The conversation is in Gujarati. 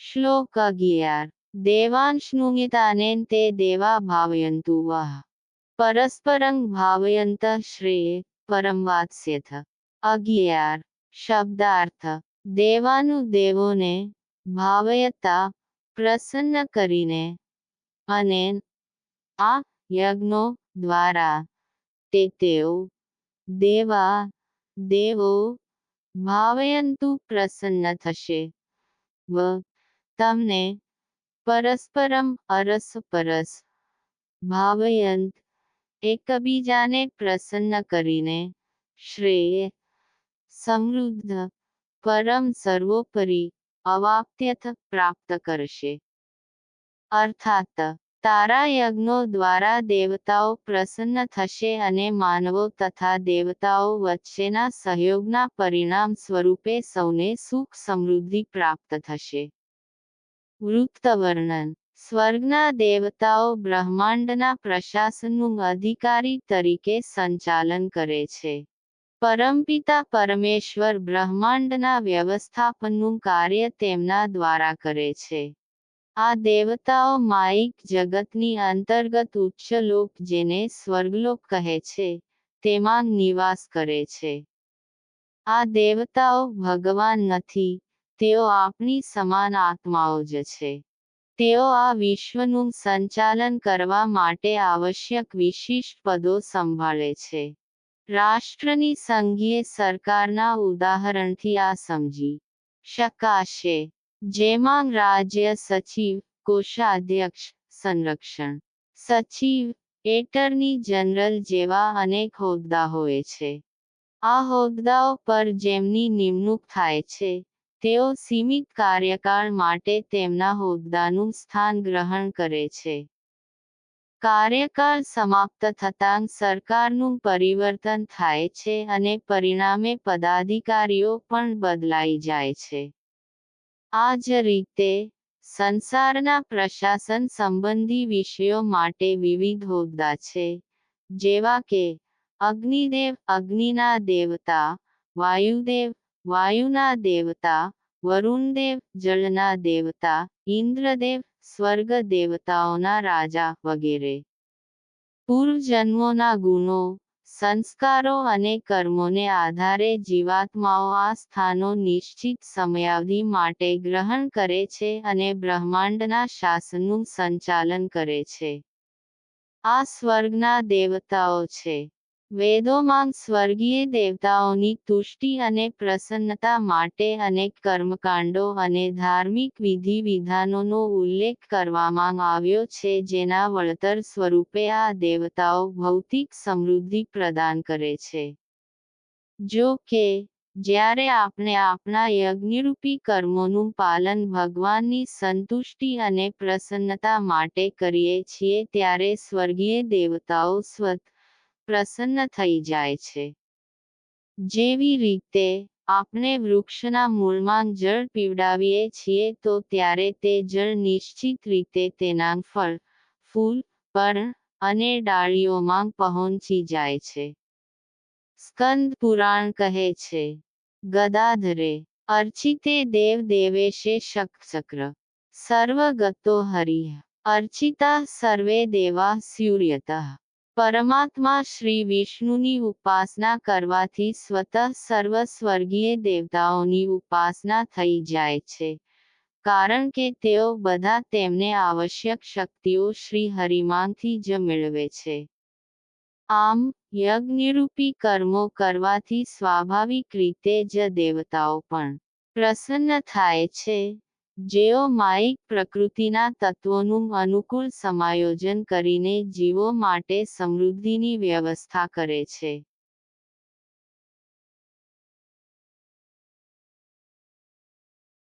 શ્લોક અગિયાર દેવાંશનુમિતાનેન તે દેવા ભાવયંતુ વહ પરસ્પરં ભાવયંત શ્રેય પરમ વાત્સ્યથ અગિયાર શબ્દાર્થ દેવાનુ દેવોને ભાવયતા પ્રસન્ન કરીને અને આ યજ્ઞો દ્વારા તે તેઓ દેવા દેવો ભાવયંતુ પ્રસન્ન થશે વ તમને પરસ્પરમ અરસપરસ ભાવયંત એકબીજાને પ્રસન્ન કરીને શ્રેય, સમૃદ્ધ, પરમ સર્વોપરી અવાપ્યથ પ્રાપ્ત કરશે. અર્થાત, તારા યજ્ઞો દ્વારા દેવતાઓ પ્રસન્ન થશે અને માનવો તથા દેવતાઓ વચ્ચેના સહયોગના પરિણામ સ્વરૂપે સૌને સુખ સમૃદ્ધિ પ્રાપ્ત થશે. વૃત્તવર્ણન સ્વર્ગના દેવતાઓ બ્રહ્માંડના પ્રશાસનનું અધિકારી તરીકે સંચાલન કરે છે. પરમપિતા પરમેશ્વર બ્રહ્માંડના વ્યવસ્થાપનનું કાર્ય તેમના દ્વારા કરે છે. આ દેવતાઓ માઇક જગતની અંતર્ગત ઉચ્ચલોક જેને સ્વર્ગલોક કહે છે, તેમાં નિવાસ કરે છે. આ દેવતાઓ ભગવાન નથી તેઓ આપણી સમાન આત્માઓ જ છે. તેઓ આ વિશ્વનું સંચાલન કરવા માટે આવશ્યક વિશિષ્ટ પદો સંભાળે છે. રાષ્ટ્રની સંઘીય સરકારના ઉદાહરણથી આ સમજી શકાશે. જેમાં રાજ્ય સચિવ, કોષાધ્યક્ષ, સંરક્ષણ સચિવ, એટર્ની જનરલ જેવા અનેક હોદ્દા હોય છે. આ હોદ્દાઓ પર જેમની નિમણૂક થાય છે તેઓ સીમિત કાર્યકાળ માટે તેમના હોદ્દાનું સ્થાન ગ્રહણ કરે છે. કાર્યકાળ સમાપ્ત થતાં સરકારનું પરિવર્તન થાય છે અને પરિણામે પદાધિકારીઓ પણ બદલાઈ જાય છે. આ જ રીતે, સંસારના પ્રશાસન સંબંધી વિષયો માટે વિવિધ હોદ્દા છે, જેવા કે અગ્નિદેવ, અગ્નિના દેવતા, વાયુદેવ વાયુના દેવતા, વરુણદેવ, જળના દેવતા, ઇન્દ્રદેવ સ્વર્ગ દેવતાઓના રાજા વગેરે. પૂર્વજન્મોના ગુણો, સંસ્કારો અને કર્મોને આધારે જીવાત્માઓ આ સ્થાનો નિશ્ચિત સમયાવધિ માટે ગ્રહણ કરે છે અને બ્રહ્માંડના શાસનનું સંચાલન કરે છે. આ સ્વર્ગના દેવતાઓ છે. વેદોમાં સ્વર્ગીય દેવતાઓની તુષ્ટિ અને પ્રસન્નતા માટે અનેક કર્મકાંડો અને ધાર્મિક વિધિ વિધાનોનો ઉલ્લેખ કરવામાં આવ્યો છે, જેના વળતર સ્વરૂપે આ દેવતાઓ ભૌતિક સમૃદ્ધિ પ્રદાન કરે છે. જો કે, જ્યારે આપણે આપણા યજ્ઞરૂપી કર્મોનું પાલન ભગવાનની સંતુષ્ટિ અને પ્રસન્નતા માટે કરીએ છીએ, ત્યારે સ્વર્ગીય દેવતાઓ સ્વત પ્રસન્ન થઈ જાય છે. જેવી રીતે આપણે વૃક્ષના મૂળમાં જળ પીવડાવીએ છીએ તો ત્યારે તે જળ નિશ્ચિત રીતે તેના ફળ, ફૂલ, પર્ણ અને ડાળીઓમાં પહોંચી જાય છે. સ્કંદ પુરાણ કહે છે, ગદાધરે, અર્ચિતે દેવ દેવેશે શક્ચક્ર સર્વગતો હરિ, અર્ચિતા સર્વે દેવા સ્યુર્યતઃ. પરમાત્મા શ્રી વિષ્ણુની ઉપાસના કરવાથી સ્વતઃ સર્વ સ્વર્ગીય દેવતાઓની ઉપાસના થઈ જાય છે. કારણ કે તેઓ બધા તેમને આવશ્યક શક્તિઓ શ્રી હરિમાંથી જ મેળવે છે. આમ, યજ્ઞરૂપી કર્મો કરવાથી સ્વાભાવિક રીતે જ દેવતાઓ પણ પ્રસન્ન થાય છે. જેઓ માઇક પ્રકૃતિના તત્વોનું અનુકૂળ સમાયોજન કરીને જીવો માટે સમૃદ્ધિની વ્યવસ્થા કરે છે.